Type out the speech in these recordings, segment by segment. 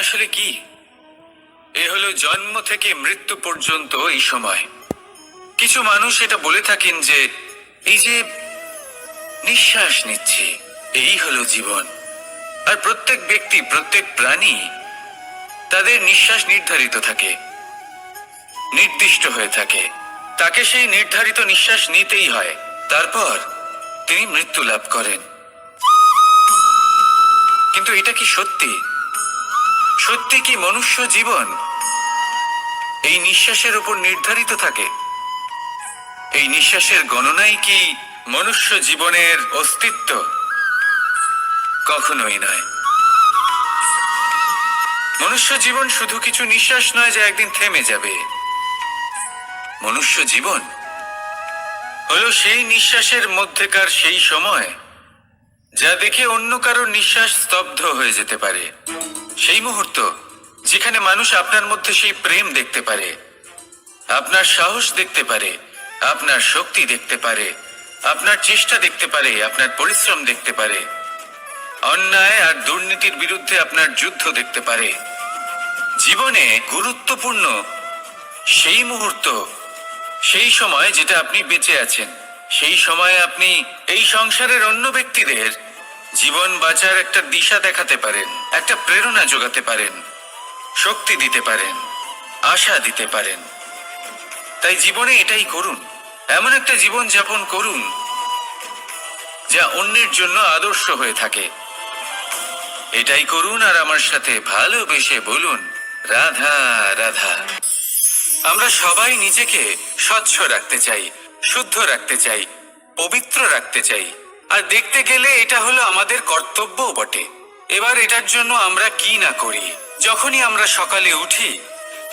আসলে কি? এ হলো জন্ম থেকে মৃত্যু পর্যন্ত এই সময়। কিছু মানুষ এটা বলে থাকেন যে, এই যে নিঃশ্বাস নিচ্ছি, এই হলো জীবন। আর প্রত্যেক ব্যক্তি, প্রত্যেক প্রাণী তাদের নিঃশ্বাস নির্ধারিত থাকে, নির্দিষ্ট হয়ে থাকে। তাকে সেই নির্ধারিত নিঃশ্বাস নিতেই হয়। তারপর তিনি মৃত্যু লাভ করেন। কিন্তু এটা কি সত্যি? সত্যি কি মনুষ্য জীবন? এই নিঃশ্বাসের উপর নির্ধারিত থাকে। এই নিঃশ্বাসের গণনাই কি মনুষ্য জীবনের অস্তিত্ব? কখনোই নয়। মনুষ্য জীবন শুধু কিছু নিঃশ্বাস নয় যে একদিন থেমে যাবে। মনুষ্য জীবন হলো সেই নিঃশ্বাসের মধ্যেকার সেই সময় যা দেখে অন্য কারোর নিঃশ্বাস স্তব্ধ হয়ে যেতে পারে। সেই মুহূর্ত যেখানে মানুষ আপনার মধ্যে সেই প্রেম দেখতে পারে, আপনার সাহস দেখতে পারে, আপনার শক্তি দেখতে পারে, আপনার চেষ্টা দেখতে পারে, আপনার পরিশ্রম দেখতে পারে, অন্যায় আর দুর্নীতির বিরুদ্ধে আপনার যুদ্ধ দেখতে পারে। জীবনে গুরুত্বপূর্ণ সেই মুহূর্ত, সেই সময় যেটা আপনি বেঁচে আছেন। সেই সময়ে আপনি এই সংসারের অন্য ব্যক্তিদের জীবন বাঁচার একটা দিশা দেখাতে পারেন, একটা প্রেরণা যোগাতে পারেন, শক্তি দিতে পারেন, আশা দিতে পারেন। তাই জীবনে এটাই করুন। এমন একটা জীবন যাপন করুন যা অন্যের জন্য আদর্শ হয়ে থাকে। এটাই করুন আর আমার সাথে ভালোবেসে বলুন, রাধা রাধা। আমরা সবাই নিজেকে স্বচ্ছ রাখতে চাই। শুদ্ধ রাখতে চাই, পবিত্র রাখতে চাই। আর দেখতে গেলে এটা হলো আমাদের কর্তব্যও বটে। এবার এটার জন্য আমরা কি না করি? যখনই আমরা সকালে উঠি,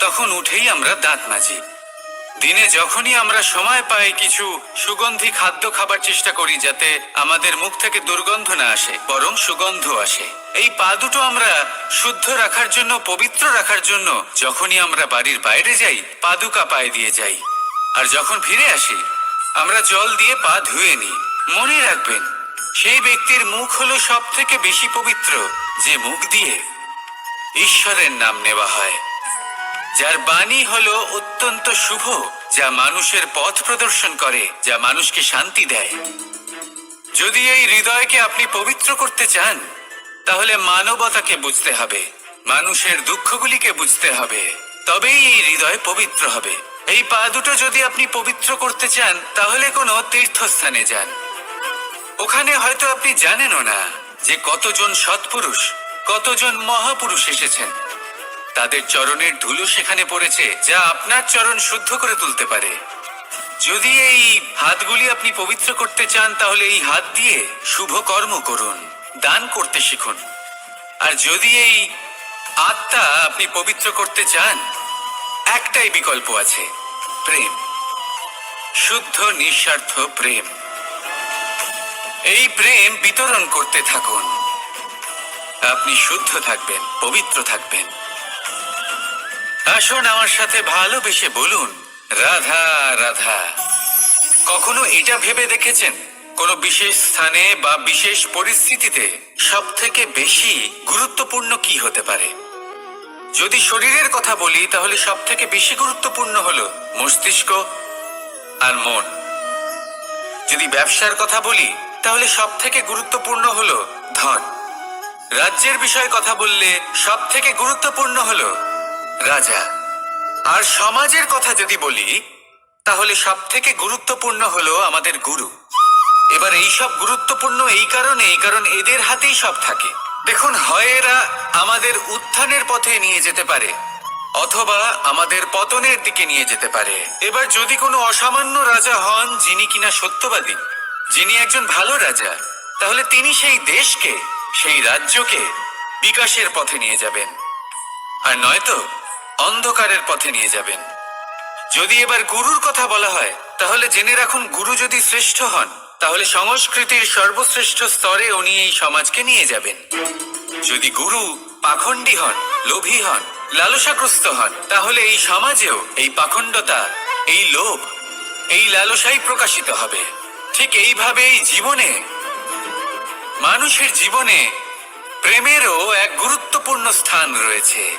তখন উঠেই আমরা দাঁত মাজি। দিনে যখনই আমরা সময় পাই কিছু সুগন্ধি খাদ্য খাবার চেষ্টা করি যাতে আমাদের মুখ থেকে দুর্গন্ধ না আসে, বরং সুগন্ধ আসে। এই পা দুটো আমরা শুদ্ধ রাখার জন্য, পবিত্র রাখার জন্য যখনই আমরা বাড়ির বাইরে যাই পাদুকা পায়ে দিয়ে যাই। আর যখন ফিরে আসি আমরা জল দিয়ে পা ধুয়ে নিই। মনে রাখবেন, সেই ব্যক্তির মুখ হলো সব থেকে বেশি পবিত্র যে মুখ দিয়ে ঈশ্বরের নাম নেওয়া হয়। যার বাণী হলো অত্যন্ত শুভ, যা মানুষের পথ প্রদর্শন করে, যা মানুষকে শান্তি দেয়। যদি এই হৃদয়কে আপনি পবিত্র করতে চান, তাহলে মানবতাকে বুঝতে হবে, মানুষের দুঃখগুলিকে বুঝতে হবে, তবেই এই হৃদয় পবিত্র হবে। এই পা দুটো যদি আপনি পবিত্র করতে চান, তাহলে কোনো তীর্থস্থানে যান। ওখানে হয়তো আপনি জানেনও না যে কতজন সৎপুরুষ, কতজন মহাপুরুষ এসেছেন। তাদের চরণের ধুলো সেখানে পড়েছে, যা আপনার চরণ শুদ্ধ করে তুলতে পারে। যদি এই হাতগুলি আপনি পবিত্র করতে চান, তাহলে এই হাত দিয়ে শুভ কর্ম করুন, দান করতে শিখুন। আর যদি এই আত্মা আপনি পবিত্র করতে চান একটাই বিকল্প আছে, প্রেম। শুদ্ধ, নিঃস্বার্থ প্রেম। এই প্রেম বিতরণ করতে থাকুন। আপনি শুদ্ধ থাকবেন, পবিত্র থাকবেন। আসুন আমার সাথে ভালোবেসে বলুন, রাধা রাধা। কখনো এটা ভেবে দেখেছেন? কোনো বিশেষ স্থানে বা বিশেষ পরিস্থিতিতে সব থেকে বেশি গুরুত্বপূর্ণ কি হতে পারে? যদি শরীরের কথা বলি, তাহলে সব থেকে বেশি গুরুত্বপূর্ণ হলো মস্তিষ্ক আর মন। যদি ব্যবসার কথা বলি, তাহলে সব থেকে গুরুত্বপূর্ণ হলো ধন। রাজ্যের বিষয়ে কথা বললে সব থেকে গুরুত্বপূর্ণ হলো রাজা। আর সমাজের কথা যদি বলি, তাহলে সব থেকে গুরুত্বপূর্ণ হলো আমাদের গুরু। এবার এই সব গুরুত্বপূর্ণ এই কারণে, কারণ এদের হাতেই সব থাকে। দেখুন, হয় এরা আমাদের উত্থানের পথে নিয়ে যেতে পারে, অথবা আমাদের পতনের দিকে নিয়ে যেতে পারে। এবার যদি কোনো অসামান্য রাজা হন, যিনি কিনা সত্যবাদী, যিনি একজন ভালো রাজা, তাহলে তিনি সেই দেশকে, সেই রাজ্যকে বিকাশের পথে নিয়ে যাবেন। আর নয়তো অন্ধকারের পথে নিয়ে যাবেন। যদি এবার গুরুর কথা বলা হয়, তাহলে জেনে রাখুন, গুরু যদি শ্রেষ্ঠ হন তাহলে সংস্কৃতির সর্বশ্রেষ্ঠ স্তরে উনি এই সমাজকে নিয়ে যাবেন। যদি গুরু পাখণ্ডী হন, লোভী হন, লালসাগ্রস্ত হন, তাহলে এই সমাজেও এই পাখণ্ডতা, এই লোভ, এই লালসাই প্রকাশিত হবে। ঠিক এইভাবে এই জীবনে, মানুষের জীবনে প্রেমেরও এক গুরুত্বপূর্ণ স্থান রয়েছে।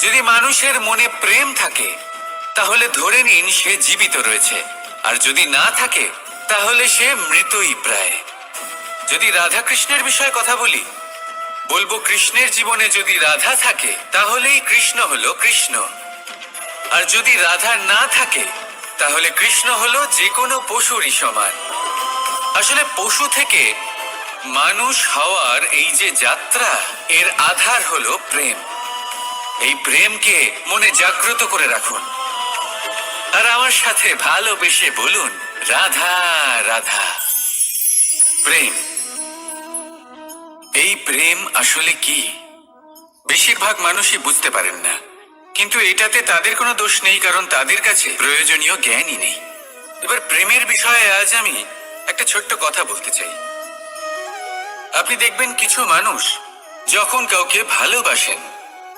যদি মানুষের মনে প্রেম থাকে, তাহলে ধরে নিন সে জীবিত রয়েছে। আর যদি না থাকে তাহলে সে মৃতই প্রায়। যদি রাধা কৃষ্ণের বিষয়ে কথা বলি, বলব কৃষ্ণের জীবনে যদি রাধা থাকে, তাহলেই কৃষ্ণ হলো কৃষ্ণ। আর যদি রাধা না থাকে, তাহলে কৃষ্ণ হলো যে কোনো পশুরই সমান। আসলে পশু থেকে মানুষ হওয়ার এই যে যাত্রা, এর আধার হলো প্রেম। এই প্রেমকে মনে জাগ্রত করে রাখুন। আর আমার সাথে ভালোবেসে বলুন রাধা রাধা। প্রেম। এই প্রেম আসলে কি? বেশিরভাগ মানুষই বুঝতে পারেন না। কিন্তু এটাতে তাদের কোনো দোষ নেই, কারণ তাদের কাছে প্রয়োজনীয় জ্ঞানই নেই। এবার প্রেমের বিষয়ে আজ আমি একটা ছোট্ট কথা বলতে চাই। আপনি দেখবেন কিছু মানুষ যখন কাউকে ভালোবাসেন,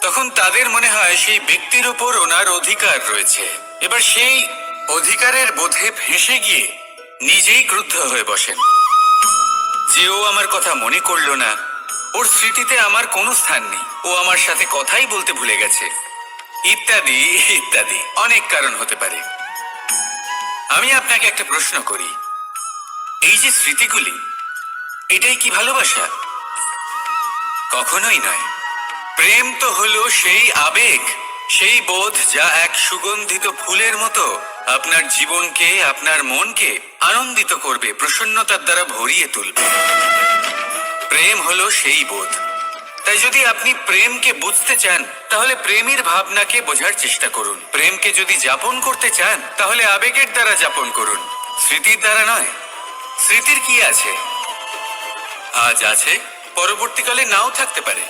তখন তাদের মনে হয় সেই ব্যক্তির উপর ওনার অধিকার রয়েছে। এবার সেই অধিকারের বোধে ফেঁসে গিয়ে নিজেই ক্রুদ্ধ হয়ে বসেন। যে ও আমার কথা মনে করল না, ওর স্মৃতিতে আমার কোনো স্থান নেই। ও আমার সাথে কথাই বলতে ভুলে গেছে। ইত্যাদি ইত্যাদি, অনেক কারণ হতে পারে। আমি আপনাকে একটা প্রশ্ন করি। এই যে স্মৃতিগুলি, এটাই কি ভালোবাসা? কখনোই নয়। প্রেম তো হলো সেই আবেগ, সেই বোধ যা এক সুগন্ধিত ফুলের মতো আপনার জীবনকে, আপনার মনকে আনন্দিত করবে, প্রসন্নতার দ্বারা ভরিয়ে তুলবে। প্রেম হলো সেই বোধ। তাই যদি আপনি প্রেমকে বুঝতে চান, তাহলে প্রেমের ভাবনাকে বোঝার চেষ্টা করুন। প্রেমকে যদি যাপন করতে চান, তাহলে আবেগের দ্বারা যাপন করুন। স্মৃতির দ্বারা নয়, স্মৃতির কি আছে? আজ আছে, পরবর্তীকালে নাও থাকতে পারে।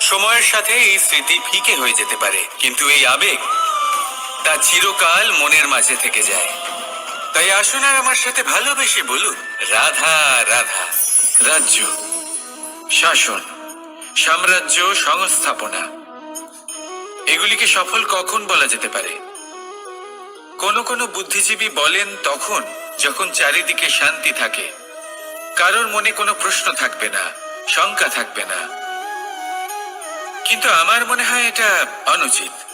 সময়ের সাথে এই স্মৃতি ফিকে হয়ে যেতে পারে। কিন্তু এই আবেগ তা চিরকাল মনের মাঝে থেকে যায়। তাই আসুন আর আমার সাথে ভালোবেসে বলুন, রাধা রাধা, রাজ্য, শাসন, সাম্রাজ্য, সংস্থাপনা, এগুলিকে সফল কখন বলা যেতে পারে? কোন কোন বুদ্ধিজীবী বলেন তখন যখন চারিদিকে শান্তি থাকে, কারোর মনে কোনো প্রশ্ন থাকবে না, শঙ্কা থাকবে না। কিন্তু আমার মনে হয় এটা অনুচিত।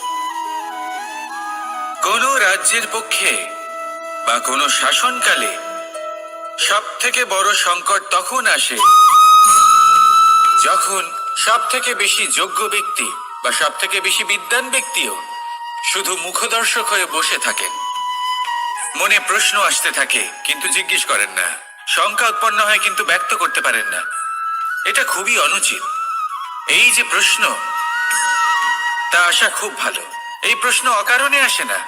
কোন রাজ্যের পক্ষে বা কোনো শাসনকালে সব থেকে বড় সংকট তখন আসে যখন সব থেকে বেশি যোগ্য ব্যক্তি বা সব থেকে বেশি বিদ্বান ব্যক্তিও শুধু মুখদর্শক হয়ে বসে থাকেন। মনে প্রশ্ন আসতে থাকে, কিন্তু জিজ্ঞেস করেন না। শঙ্কা উৎপন্ন হয়, কিন্তু ব্যক্ত করতে পারেন না। এটা খুবই অনুচিত। এই যে প্রশ্ন, তা আসা খুব ভালো। এই প্রশ্ন অকারণে আসে না।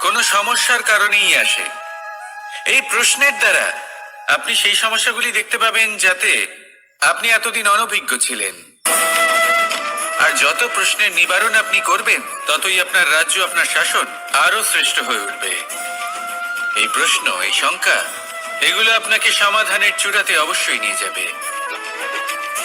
কোনো সমস্যার কারণেই আসে। এই প্রশ্নের দ্বারা আপনি সেই সমস্যাগুলি দেখতে পাবেন যাতে আপনি এতদিন অনভিজ্ঞ ছিলেন। আর যত প্রশ্নের নিবারণ আপনি করবেন, ততই আপনার রাজ্য, আপনার শাসন আরও শ্রেষ্ঠ হয়ে উঠবে। এই প্রশ্ন, এই শঙ্কা, এগুলো আপনাকে সমাধানের চূড়াতে অবশ্যই নিয়ে যাবে।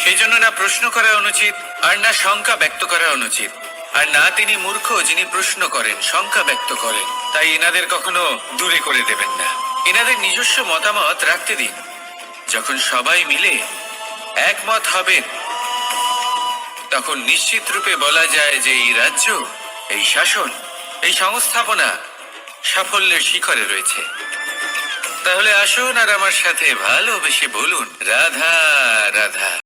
সেই জন্য না প্রশ্ন করা অনুচিত, আর না শঙ্কা ব্যক্ত করা অনুচিত। আর না তিনি মূর্খ যিনি প্রশ্ন করেন, শঙ্কা ব্যক্ত করেন। তাই এনাদের কখনো দূরে করে দেবেন না। এনাদের নিজস্ব মতামত রাখতে দিন। যখন সবাই মিলে একমত হবেন, তখন নিশ্চিত রূপে বলা যায় যে এই রাজ্য, এই শাসন, এই সংস্থাপনা সাফল্যের শিখরে রয়েছে। তাহলে আসুন আর আমার সাথে ভালোবেসে বলুন। রাধা রাধা।